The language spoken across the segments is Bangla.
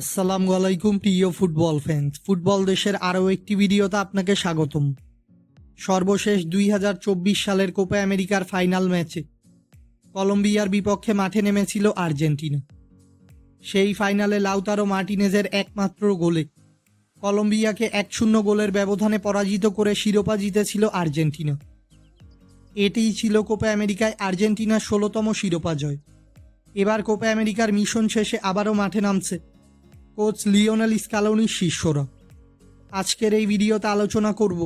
আসসালামু আলাইকুম, প্রিয় ফুটবল ফ্যান্স ফুটবল দেশের আরও একটি ভিডিওতে আপনাকে স্বাগতম। সর্বশেষ দুই হাজার চব্বিশ সালের কোপা আমেরিকার ফাইনাল ম্যাচে কলম্বিয়ার বিপক্ষে মাঠে নেমেছিল আর্জেন্টিনা। সেই ফাইনালে লাউতারো মার্টিনেজের একমাত্র গোলে কলম্বিয়াকে এক শূন্য গোলের ব্যবধানে পরাজিত করে শিরোপা জিতেছিল আর্জেন্টিনা। এটিই ছিল কোপা আমেরিকায় আর্জেন্টিনার ষোলোতম শিরোপা জয়। এবার কোপা আমেরিকার মিশন শেষে আবারও মাঠে নামছে কোচ লিওনেল স্কালোনির শিষ্যরা। আজকের এই ভিডিওতে আলোচনা করব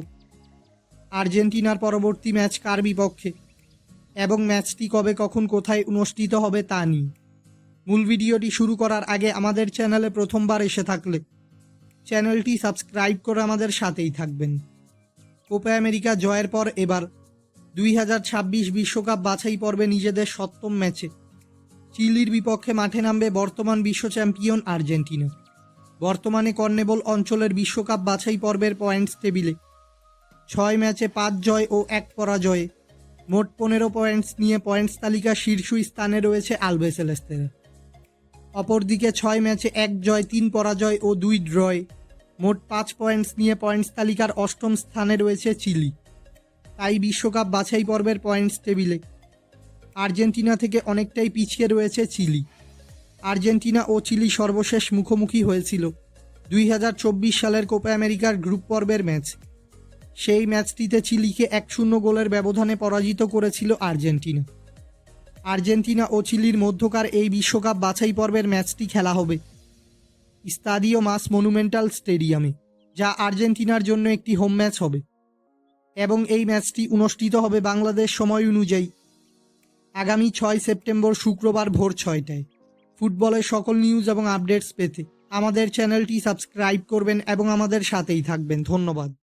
আর্জেন্টিনার পরবর্তী ম্যাচ কার বিপক্ষে এবং ম্যাচটি কবে, কখন, কোথায় অনুষ্ঠিত হবে তা নিয়ে। মূল ভিডিওটি শুরু করার আগে আমাদের চ্যানেলে প্রথমবার এসে থাকলে চ্যানেলটি সাবস্ক্রাইব করে আমাদের সাথেই থাকবেন। কোপা আমেরিকা জয়ের পর এবার দুই বিশ্বকাপ বাছাই পর্বে নিজেদের সপ্তম ম্যাচে চিলির বিপক্ষে মাঠে নামবে বর্তমান বিশ্ব চ্যাম্পিয়ন আর্জেন্টিনা। বর্তমানে কর্নেবল অঞ্চলের বিশ্বকাপ বাছাই পর্বের পয়েন্টস টেবিলে। ছয় ম্যাচে পাঁচ জয় ও এক পরাজয়ে। মোট পনেরো পয়েন্টস নিয়ে পয়েন্টস তালিকা শীর্ষ স্থানে রয়েছে আলবেসেলেস্তেরা অপরদিকে ছয় ম্যাচে এক জয়, তিন পরাজয় ও দুই ড্রয়ে। মোট পাঁচ পয়েন্টস নিয়ে পয়েন্টস তালিকার অষ্টম স্থানে রয়েছে চিলি। তাই বিশ্বকাপ বাছাই পর্বের পয়েন্টস টেবিলে। আর্জেন্টিনা থেকে অনেকটাই পিছিয়ে রয়েছে চিলি। আর্জেন্টিনা ও চিলি সর্বশেষ মুখোমুখি হয়েছিল দুই হাজার চব্বিশ সালের কোপা আমেরিকার গ্রুপ পর্বের ম্যাচ। সেই ম্যাচটিতে চিলিকে এক শূন্য গোলের ব্যবধানে পরাজিত করেছিল আর্জেন্টিনা। আর্জেন্টিনা ও চিলির মধ্যকার এই বিশ্বকাপ বাছাই পর্বের ম্যাচটি খেলা হবে স্তাদিও মাস মনুমেন্টাল স্টেডিয়ামে, যা আর্জেন্টিনার জন্য একটি হোম ম্যাচ হবে। এবং এই ম্যাচটি অনুষ্ঠিত হবে বাংলাদেশ সময় অনুযায়ী। আগামী ছয় সেপ্টেম্বর শুক্রবার ভোর ছয়টায়। ফুটবলের সকল নিউজ এবং আপডেটস পেতে আমাদের চ্যানেলটি সাবস্ক্রাইব করবেন এবং আমাদের সাথেই থাকবেন। ধন্যবাদ।